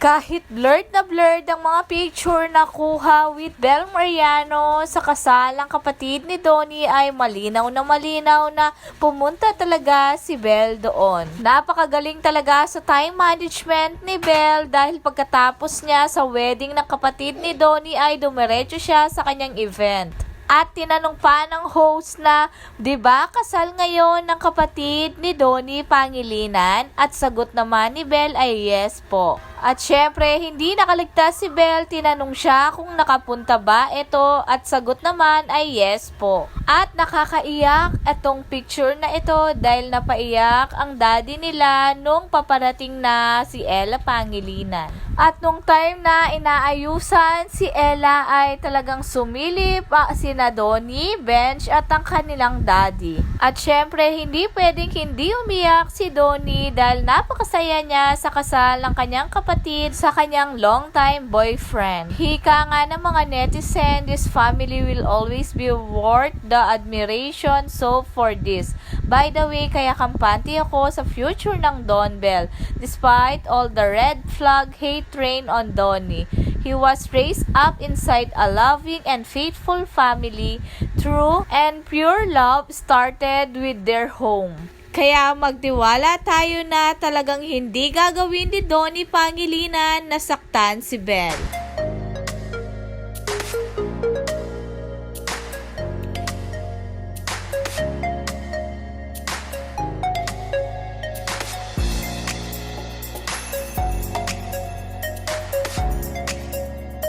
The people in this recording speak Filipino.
Kahit blurred na blurred ang mga picture na kuha with Bel Mariano sa kasalang kapatid ni Donnie ay malinaw na malinaw na pumunta talaga si Bel doon. Napakagaling talaga sa time management ni Bel dahil pagkatapos niya sa wedding ng kapatid ni Donnie ay dumiretso siya sa kanyang event. At tinanong pa ng host na, di ba kasal ngayon ng kapatid ni Donnie Pangilinan? At sagot naman ni Bel ay yes po. At syempre, hindi nakaligtas si Bel. Tinanong siya kung nakapunta ba ito at sagot naman ay yes po. At nakakaiyak itong picture na ito dahil napaiyak ang daddy nila nung paparating na si Ella Pangilinan. At nung time na inaayusan si Ella ay talagang sumilip ah, sina Donnie, Bench at ang kanilang daddy. At syempre, hindi pwedeng hindi umiyak si Donnie dahil napakasaya niya sa kasal ng kanyang kapatid sa kanyang longtime boyfriend. Hika nga ng mga netizen, this family will always be worth the admiration so for this. By the way, kaya kampante ako sa future ng Don Bell. Despite all the red flag hate train on Donnie, he was raised up inside a loving and faithful family. True and pure love started with their home. Kaya magtiwala tayo na talagang hindi gagawin ni Donnie Pangilinan na saktan si Belle.